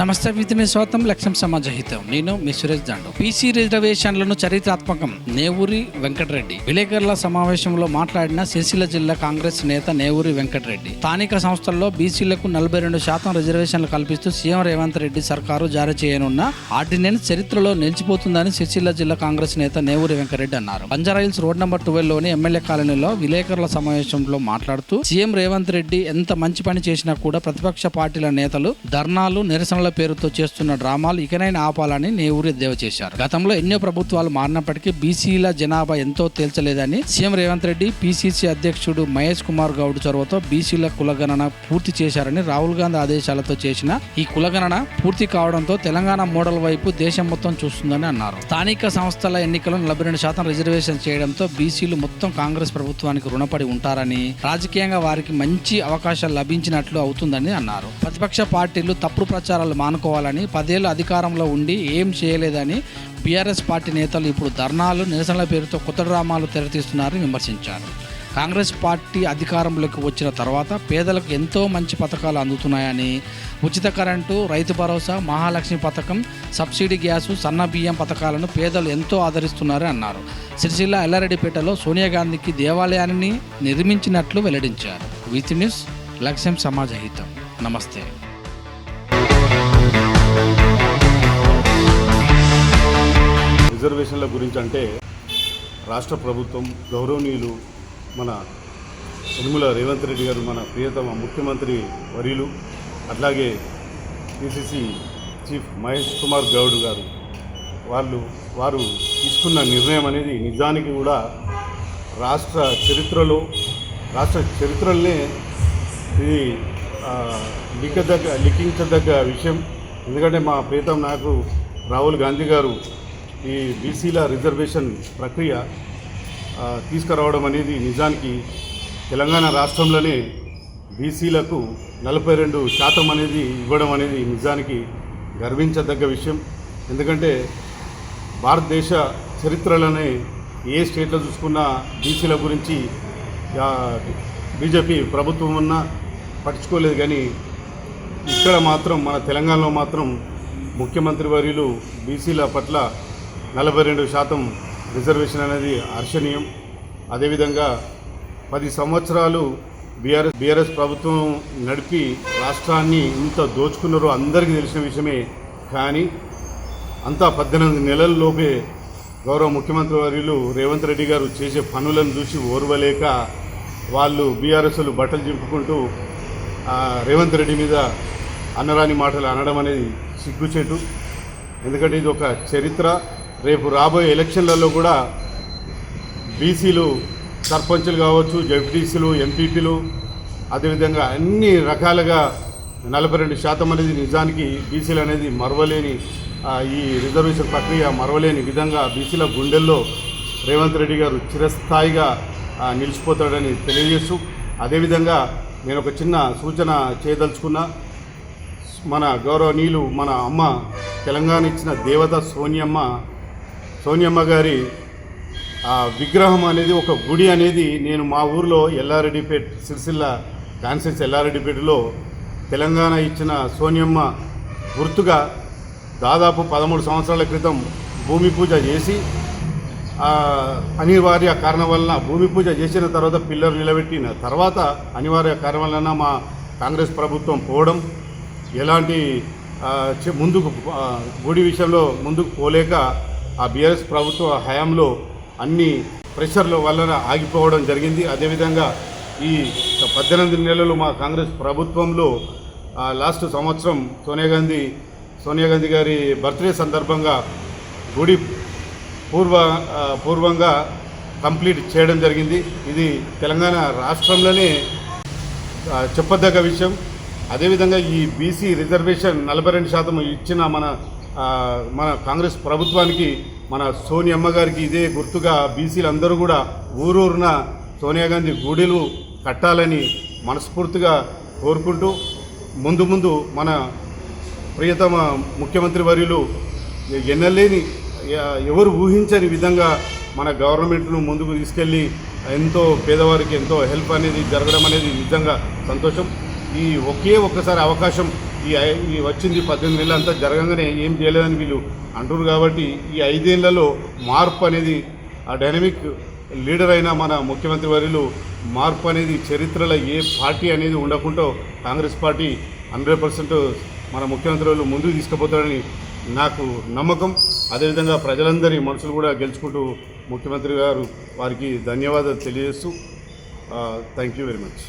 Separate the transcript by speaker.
Speaker 1: నమస్తే with me స్వాతం లక్ష్యం సమాజ హితం నేను మీ సురేష్ దాండు పీసీ రిజర్వేషన్లను చరిత్రాత్మకం. నేవూరి వెంకటరెడ్డి. విలేకరుల సమావేశంలో మాట్లాడిన సిరిసిల్ల జిల్లా కాంగ్రెస్ నేత నేవూరి వెంకటరెడ్డి. స్థానిక సంస్థల్లో బీసీలకు నలభై రెండు శాతం రిజర్వేషన్లు కల్పిస్తూ సీఎం రేవంత్ రెడ్డి సర్కారు జారీ చేయనున్న ఆర్డినెన్స్ చరిత్రలో నిలిచిపోతుందని సిరిసిల్ల జిల్లా కాంగ్రెస్ నేత నేవూరి వెంకటరెడ్డి అన్నారు. బంజారాయిల్స్ రోడ్ నెంబర్ ట్వెల్వ్లోని ఎమ్మెల్యే కాలనీలో విలేకరుల సమావేశంలో మాట్లాడుతూ సీఎం రేవంత్ రెడ్డి ఎంత మంచి పని చేసినా కూడా ప్రతిపక్ష పార్టీల నేతలు ధర్నాలు నిరసనల పేరుతో చేస్తున్న డ్రామాలు ఇకనైనా ఆపాలని నేవూరి ఎద్దేవా చేశారు. గతంలో ఎన్నో ప్రభుత్వాలు మారినప్పటికీ బీసీల జనాభా ఎంతో తేల్చలేదని సీఎం రేవంత్ రెడ్డి పీసీసీ అధ్యక్షుడు మహేష్ కుమార్ గౌడ్ చొరవతో బీసీల కులగణన పూర్తి చేశారని రాహుల్ గాంధీ ఆదేశాలతో చేసిన ఈ కులగణన పూర్తి కావడంతో తెలంగాణ మోడల్ వైపు దేశం మొత్తం చూస్తుందని అన్నారు. స్థానిక సంస్థల ఎన్నికలు నలభై రెండు శాతం రిజర్వేషన్ చేయడంతో బీసీలు మొత్తం కాంగ్రెస్ ప్రభుత్వానికి రుణపడి ఉంటారని రాజకీయంగా వారికి మంచి అవకాశాలు లభించినట్లు అవుతుందని అన్నారు. ప్రతిపక్ష పార్టీలు తప్పుడు ప్రచారాలు మానుకోవాలని పదేళ్ళు అధికారంలో ఉండి ఏం చేయలేదని బీఆర్ఎస్ పార్టీ నేతలు ఇప్పుడు ధర్నాలు నిరసనల పేరుతో కొత్త డ్రామాలు తెరతీస్తున్నారని విమర్శించారు. కాంగ్రెస్ పార్టీ అధికారంలోకి వచ్చిన తర్వాత పేదలకు ఎంతో మంచి పథకాలు అందుతున్నాయని ఉచిత కరెంటు రైతు భరోసా మహాలక్ష్మి పథకం సబ్సిడీ గ్యాసు సన్న బియ్యం పథకాలను పేదలు ఎంతో ఆదరిస్తున్నారని అన్నారు. సిరిసిల్ల ఎల్లారెడ్డిపేటలో సోనియా గాంధీకి దేవాలయాన్ని నిర్మించినట్లు వెల్లడించారు. విత్ న్యూస్ లక్ష్యం సమాజ హితం. నమస్తే.
Speaker 2: రిజర్వేషన్ల గురించి అంటే రాష్ట్ర ప్రభుత్వం గౌరవనీయులు మన యనుమల రేవంత్ రెడ్డి గారు మన ప్రియతమ ముఖ్యమంత్రి వరిలు అట్లాగే పిసిసి చీఫ్ మహేష్ కుమార్ గౌడ్ గారు వాళ్ళు వారు తీసుకున్న నిర్ణయం అనేది నిజానికి కూడా రాష్ట్ర చరిత్రలో రాష్ట్ర చరిత్రలనే ఇది లిఖదగ్గ లిఖించదగ్గ విషయం. ఎందుకంటే మా ప్రీతం నాకు రాహుల్ గాంధీ గారు ఈ బీసీల రిజర్వేషన్ ప్రక్రియ తీసుకురావడం అనేది నిజానికి తెలంగాణ రాష్ట్రంలోనే బీసీలకు నలభై రెండు శాతం అనేది ఇవ్వడం అనేది నిజానికి గర్వించదగ్గ విషయం. ఎందుకంటే భారతదేశ చరిత్రలోనే ఏ స్టేట్లో చూసుకున్నా బీసీల గురించి బీజేపీ ప్రభుత్వం ఉన్నా పట్టించుకోలేదు కానీ ఇక్కడ మాత్రం మన తెలంగాణలో మాత్రం ముఖ్యమంత్రి వర్యులు బీసీల పట్ల నలభై రెండు శాతం రిజర్వేషన్ అనేది హర్షణీయం. అదేవిధంగా పది సంవత్సరాలు బీఆర్ఎస్ బీఆర్ఎస్ ప్రభుత్వం నడిపి రాష్ట్రాన్ని ఇంత దోచుకున్నారో అందరికీ తెలిసిన విషయమే. కానీ అంతా పద్దెనిమిది నెలల్లోపే గౌరవ ముఖ్యమంత్రి వర్యులు రేవంత్ రెడ్డి గారు చేసే పనులను చూసి ఓర్వలేక వాళ్ళు బీఆర్ఎస్లు బట్టలు చింపుకుంటూ రేవంత్ రెడ్డి మీద అన్నరాని మాటలు అనడం అనేది సిగ్గుచేటు. ఎందుకంటే ఇది ఒక చరిత్ర. రేపు రాబోయే ఎలక్షన్లలో కూడా బీసీలు సర్పంచులు కావచ్చు జడ్పీసీలు ఎంపీపీలు అదేవిధంగా అన్ని రకాలుగా నలభై రెండు శాతం అనేది నిజానికి బీసీలు అనేది మరవలేని ఈ రిజర్వేషన్ ప్రక్రియ మరవలేని విధంగా బీసీల గుండెల్లో రేవంత్ రెడ్డి గారు చిరస్థాయిగా నిలిచిపోతాడని తెలియజేస్తూ అదేవిధంగా నేను ఒక చిన్న సూచన చేయదలుచుకున్నా. మన గౌరవనీయులు మన అమ్మ తెలంగాణ ఇచ్చిన దేవత సోనియమ్మ సోనియమ్మ గారి ఆ విగ్రహం అనేది ఒక గుడి అనేది నేను మా ఊర్లో ఎల్లారెడ్డిపేట సిరిసిల్ల కాన్సెన్స్ ఎల్లారెడ్డిపేటలో తెలంగాణ ఇచ్చిన సోనియమ్మ గుర్తుగా దాదాపు పదమూడు సంవత్సరాల క్రితం భూమి పూజ చేసి అనివార్య కారణం వలన భూమి పూజ చేసిన తర్వాత పిల్లర్ నిలబెట్టిన తర్వాత అనివార్య కారణం వలన మా కాంగ్రెస్ ప్రభుత్వం పోవడం ఎలాంటి ముందుకు గుడి విషయంలో ముందుకు పోలేక ఆ బీఆర్ఎస్ ప్రభుత్వ హయాంలో అన్ని ప్రెషర్ల వలన ఆగిపోవడం జరిగింది. అదేవిధంగా ఈ పద్దెనిమిది నెలలు మా కాంగ్రెస్ ప్రభుత్వంలో లాస్ట్ సంవత్సరం సోనియా గాంధీ సోనియా గాంధీ గారి బర్త్డే సందర్భంగా గుడి పూర్వ పూర్వంగా కంప్లీట్ చేయడం జరిగింది. ఇది తెలంగాణ రాష్ట్రంలోనే చెప్పదగ్గ విషయం. అదేవిధంగా ఈ బీసీ రిజర్వేషన్ నలభై రెండు శాతం ఇచ్చిన మన మన కాంగ్రెస్ ప్రభుత్వానికి మన సోనియమ్మ గారికి ఇదే గుర్తుగా బీసీలందరూ కూడా ఊరూరున సోనియా గాంధీ గుడిలు కట్టాలని మనస్ఫూర్తిగా కోరుకుంటూ ముందు ముందు మన ప్రియతమ ముఖ్యమంత్రి వర్యులు ఎన్నలేని ఎవరు ఊహించని విధంగా మన గవర్నమెంట్ను ముందుకు తీసుకెళ్ళి ఎంతో పేదవారికి ఎంతో హెల్ప్ అనేది జరగడం అనేది నిజంగా సంతోషం. ఈ ఒకే ఒక్కసారి అవకాశం ఈ ఈ వచ్చింది పద్దెనిమిది నెలలు అంతా జరగంగానే ఏం చేయలేదని వీళ్ళు అంటున్నారు కాబట్టి ఈ ఐదేళ్ళలో మార్పు అనేది ఆ డైనమిక్ లీడర్ అయిన మన ముఖ్యమంత్రి వర్యులు మార్పు అనేది చరిత్రలో ఏ పార్టీ అనేది ఉండకుండా కాంగ్రెస్ పార్టీ హండ్రెడ్ పర్సెంట్ మన ముఖ్యమంత్రి వాళ్ళు ముందుకు తీసుకుపోతారని నాకు నమ్మకం. అదేవిధంగా ప్రజలందరి మనసులు కూడా గెలుచుకుంటూ ముఖ్యమంత్రి గారు వారికి ధన్యవాదాలు తెలియజేస్తూ థ్యాంక్ యూ వెరీ మచ్